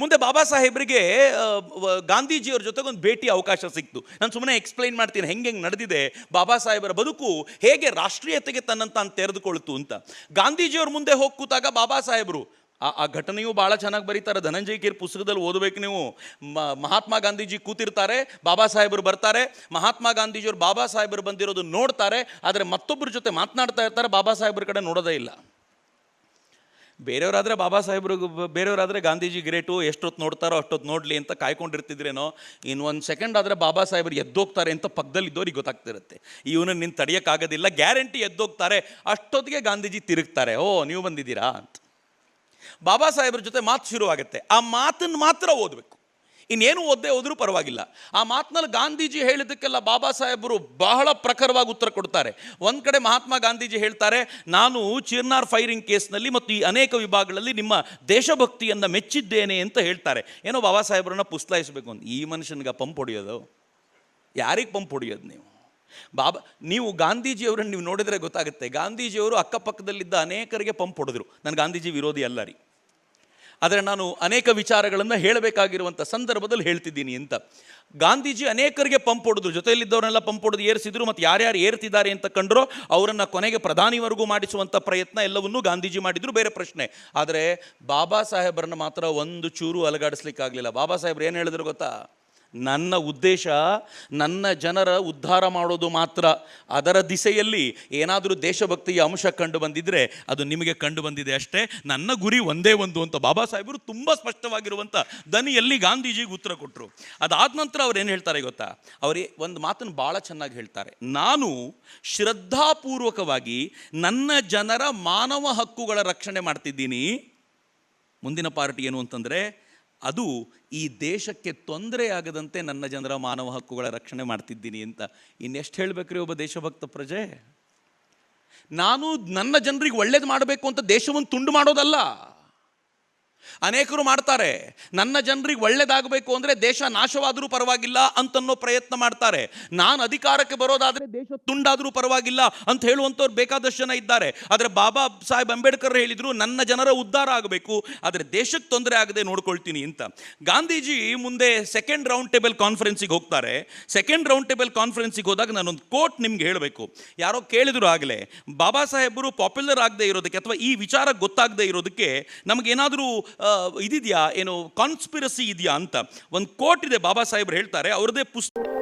ಮುಂದೆ ಬಾಬಾ ಸಾಹೇಬ್ರಿಗೆ ಗಾಂಧೀಜಿಯವ್ರ ಜೊತೆಗೆ ಒಂದು ಭೇಟಿ ಅವಕಾಶ ಸಿಕ್ತು. ನಾನು ಸುಮ್ಮನೆ ಎಕ್ಸ್ಪ್ಲೈನ್ ಮಾಡ್ತೀನಿ, ಹೆಂಗೆ ಹೆಂಗೆ ನಡೆದಿದೆ, ಬಾಬಾ ಸಾಹೇಬರ ಬದುಕು ಹೇಗೆ ರಾಷ್ಟ್ರೀಯತೆಗೆ ತನ್ನಂತ ತಾನು ತೆರೆದುಕೊಳ್ತು ಅಂತ. ಗಾಂಧೀಜಿಯವ್ರ ಮುಂದೆ ಹೋಗಿ ಕೂತಾಗ ಬಾಬಾ ಸಾಹೇಬರು, ಆ ಆ ಘಟನೆಯು ಭಾಳ ಚೆನ್ನಾಗಿ ಬರೀತಾರೆ, ಧನಂಜಯ ಕೀರ್ ಪುಸ್ತಕದಲ್ಲಿ ಓದಬೇಕು ನೀವು. ಮಹಾತ್ಮ ಗಾಂಧೀಜಿ ಕೂತಿರ್ತಾರೆ, ಬಾಬಾ ಸಾಹೇಬರು ಬರ್ತಾರೆ, ಮಹಾತ್ಮ ಗಾಂಧೀಜಿಯವರು ಬಾಬಾ ಸಾಹೇಬರು ಬಂದಿರೋದು ನೋಡ್ತಾರೆ, ಆದರೆ ಮತ್ತೊಬ್ಬರ ಜೊತೆ ಮಾತನಾಡ್ತಾ ಇರ್ತಾರೆ, ಬಾಬಾ ಸಾಹೇಬ್ರ ಕಡೆ ನೋಡೋದೇ ಇಲ್ಲ. ಬೇರೆಯವರಾದರೆ ಬಾಬಾ ಸಾಹೇಬ್ರು ಬೇರೆಯವರಾದರೆ ಗಾಂಧೀಜಿ ಗ್ರೇಟು, ಎಷ್ಟೊತ್ತು ನೋಡ್ತಾರೋ ಅಷ್ಟೊತ್ತು ನೋಡಲಿ ಅಂತ ಕಾಯ್ಕೊಂಡಿರ್ತಿದ್ರೇನೋ, ಇನ್ನು ಒಂದು ಸೆಕೆಂಡ್ ಆದರೆ ಬಾಬಾ ಸಾಹೇಬ್ರು ಎದ್ದೋಗ್ತಾರೆ ಅಂತ ಪಕ್ಕದಲ್ಲಿ ಇದ್ದವ್ರಿಗೆ ಗೊತ್ತಾಗ್ತಿರುತ್ತೆ. ಇವನನ್ನು ನಿನ್ನ ತಡೆಯೋಕ್ಕಾಗೋದಿಲ್ಲ ಗ್ಯಾರಂಟಿ ಎದ್ದೋಗ್ತಾರೆ, ಅಷ್ಟೊತ್ತಿಗೆ ಗಾಂಧೀಜಿ ತಿರುಗ್ತಾರೆ. ಓ, ನೀವು ಬಂದಿದ್ದೀರಾ ಅಂತ. ಬಾಬಾ ಸಾಹೇಬ್ರ ಜೊತೆ ಮಾತು ಶುರುವಾಗುತ್ತೆ. ಆ ಮಾತನ್ನು ಮಾತ್ರ ಓದಬೇಕು. ಇನ್ನೇನು ಒದ್ದೆ ಹೋದರೂ ಪರವಾಗಿಲ್ಲ. ಆ ಮಾತಿನಲ್ಲಿ ಗಾಂಧೀಜಿ ಹೇಳಿದ್ದಕ್ಕೆಲ್ಲ ಬಾಬಾ ಸಾಹೇಬರು ಬಹಳ ಪ್ರಖರವಾಗಿ ಉತ್ತರ ಕೊಡ್ತಾರೆ. ಒಂದು ಕಡೆ ಮಹಾತ್ಮ ಗಾಂಧೀಜಿ ಹೇಳ್ತಾರೆ, ನಾನು ಚಿರ್ನಾರ್ ಫೈರಿಂಗ್ ಕೇಸ್ನಲ್ಲಿ ಮತ್ತು ಈ ಅನೇಕ ವಿಭಾಗಗಳಲ್ಲಿ ನಿಮ್ಮ ದೇಶಭಕ್ತಿಯನ್ನು ಮೆಚ್ಚಿದ್ದೇನೆ ಅಂತ ಹೇಳ್ತಾರೆ. ಏನೋ ಬಾಬಾ ಸಾಹೇಬ್ರನ್ನ ಪುಸ್ತಾಯಿಸಬೇಕು ಅಂತ. ಈ ಮನುಷ್ಯನಿಗೆ ಪಂಪ್ ಹೊಡೆಯೋದು? ಯಾರಿಗೆ ಪಂಪ್ ಹೊಡೆಯೋದು ನೀವು? ಬಾಬಾ, ನೀವು ಗಾಂಧೀಜಿಯವರನ್ನು ನೀವು ನೋಡಿದರೆ ಗೊತ್ತಾಗುತ್ತೆ. ಗಾಂಧೀಜಿಯವರು ಅಕ್ಕಪಕ್ಕದಲ್ಲಿದ್ದ ಅನೇಕರಿಗೆ ಪಂಪ್ ಹೊಡೆದ್ರು. ನಾನು ಗಾಂಧೀಜಿ ವಿರೋಧಿ ಅಲ್ಲ ರೀ. ಆದರೆ ನಾನು ಅನೇಕ ವಿಚಾರಗಳನ್ನು ಹೇಳಬೇಕಾಗಿರುವಂಥ ಸಂದರ್ಭದಲ್ಲಿ ಹೇಳ್ತಿದ್ದೀನಿ ಅಂತ. ಗಾಂಧೀಜಿ ಅನೇಕರಿಗೆ ಪಂಪ್ ಹೊಡೆದ್ರು ಜೊತೆಯಲ್ಲಿದ್ದವರೆಲ್ಲ ಪಂಪ್ ಹೊಡೆದು ಏರಿಸಿದ್ರು ಮತ್ತು ಯಾರ್ಯಾರು ಏರ್ತಿದ್ದಾರೆ ಅಂತ ಕಂಡ್ರೋ, ಅವರನ್ನು ಕೊನೆಗೆ ಪ್ರಧಾನಿವರೆಗೂ ಮಾಡಿಸುವಂಥ ಪ್ರಯತ್ನ ಎಲ್ಲವನ್ನೂ ಗಾಂಧೀಜಿ ಮಾಡಿದ್ರು, ಬೇರೆ ಪ್ರಶ್ನೆ. ಆದರೆ ಬಾಬಾ ಸಾಹೇಬರನ್ನು ಮಾತ್ರ ಒಂದು ಚೂರು ಅಲಗಾಡಿಸ್ಲಿಕ್ಕಾಗಲಿಲ್ಲ. ಬಾಬಾ ಸಾಹೇಬ್ರು ಏನು ಹೇಳಿದ್ರು ಗೊತ್ತಾ? ನನ್ನ ಉದ್ದೇಶ ನನ್ನ ಜನರ ಉದ್ಧಾರ ಮಾಡೋದು ಮಾತ್ರ. ಅದರ ದಿಸೆಯಲ್ಲಿ ಏನಾದರೂ ದೇಶಭಕ್ತಿಯ ಅಂಶ ಕಂಡು ಬಂದಿದ್ದರೆ ಅದು ನಿಮಗೆ ಕಂಡು ಬಂದಿದೆ ಅಷ್ಟೇ. ನನ್ನ ಗುರಿ ಒಂದೇ ಒಂದು ಅಂತ ಬಾಬಾ ಸಾಹೇಬರು ತುಂಬ ಸ್ಪಷ್ಟವಾಗಿರುವಂಥ ದನಿಯಲ್ಲಿ ಗಾಂಧೀಜಿಗೆ ಉತ್ತರ ಕೊಟ್ಟರು ಅದಾದ ನಂತರ ಅವ್ರು ಏನು ಹೇಳ್ತಾರೆ ಗೊತ್ತಾ? ಅವರೇ ಒಂದು ಮಾತನ್ನು ಭಾಳ ಚೆನ್ನಾಗಿ ಹೇಳ್ತಾರೆ. ನಾನು ಶ್ರದ್ಧಾಪೂರ್ವಕವಾಗಿ ನನ್ನ ಜನರ ಮಾನವ ಹಕ್ಕುಗಳ ರಕ್ಷಣೆ ಮಾಡ್ತಿದ್ದೀನಿ. ಮುಂದಿನ ಪಾರ್ಟಿ ಏನು ಅಂತಂದರೆ ಅದು ಈ ದೇಶಕ್ಕೆ ತೊಂದರೆ ಆಗದಂತೆ ನನ್ನ ಜನರ ಮಾನವ ಹಕ್ಕುಗಳ ರಕ್ಷಣೆ ಮಾಡ್ತಿದ್ದೀನಿ ಅಂತ. ಇನ್ನೆಷ್ಟು ಹೇಳಬೇಕ್ರಿ ಒಬ್ಬ ದೇಶಭಕ್ತ ಪ್ರಜೆ? ನಾನು ನನ್ನ ಜನರಿಗೆ ಒಳ್ಳೇದು ಮಾಡಬೇಕು ಅಂತ ದೇಶವನ್ನು ತುಂಡು ಮಾಡೋದಲ್ಲ. ಅನೇಕರು ಮಾಡ್ತಾರೆ. ನನ್ನ ಜನರಿಗೆ ಒಳ್ಳೇದಾಗಬೇಕು ಅಂದರೆ ದೇಶ ನಾಶವಾದರೂ ಪರವಾಗಿಲ್ಲ ಅಂತನ್ನೋ ಪ್ರಯತ್ನ ಮಾಡ್ತಾರೆ. ನಾನು ಅಧಿಕಾರಕ್ಕೆ ಬರೋದಾದರೆ ದೇಶ ತುಂಡಾದರೂ ಪರವಾಗಿಲ್ಲ ಅಂತ ಹೇಳುವಂಥವ್ರು ಬೇಕಾದಷ್ಟು ಜನ ಇದ್ದಾರೆ. ಆದರೆ ಬಾಬಾ ಸಾಹೇಬ್ ಅಂಬೇಡ್ಕರ್ ಹೇಳಿದರು, ನನ್ನ ಜನರ ಉದ್ಧಾರ ಆಗಬೇಕು, ಆದರೆ ದೇಶಕ್ಕೆ ತೊಂದರೆ ಆಗದೆ ನೋಡ್ಕೊಳ್ತೀನಿ ಅಂತ. ಗಾಂಧೀಜಿ ಮುಂದೆ ಸೆಕೆಂಡ್ ರೌಂಡ್ ಟೇಬಲ್ ಕಾನ್ಫರೆನ್ಸಿಗೆ ಹೋಗ್ತಾರೆ. ಸೆಕೆಂಡ್ ರೌಂಡ್ ಟೇಬಲ್ ಕಾನ್ಫರೆನ್ಸಿಗೆ ಹೋದಾಗ ನಾನೊಂದು ಕೋಟ್ ನಿಮ್ಗೆ ಹೇಳಬೇಕು. ಯಾರೋ ಕೇಳಿದ್ರು ಆಗಲೇ, ಬಾಬಾ ಸಾಹೇಬರು ಪಾಪ್ಯುಲರ್ ಆಗದೆ ಇರೋದಕ್ಕೆ ಅಥವಾ ಈ ವಿಚಾರ ಗೊತ್ತಾಗದೇ ಇರೋದಕ್ಕೆ ನಮಗೇನಾದರೂ ಇದಿದೆಯಾ ಏನು ಕಾನ್ಸ್ಪಿರಸಿ ಇದೆಯಾ ಅಂತ. ಒಂದು ಕೋಟ್ ಇದೆ ಬಾಬಾ ಸಾಹೇಬ್ರು ಹೇಳ್ತಾರೆ ಅವ್ರದ್ದೇ ಪುಸ್ತಕ.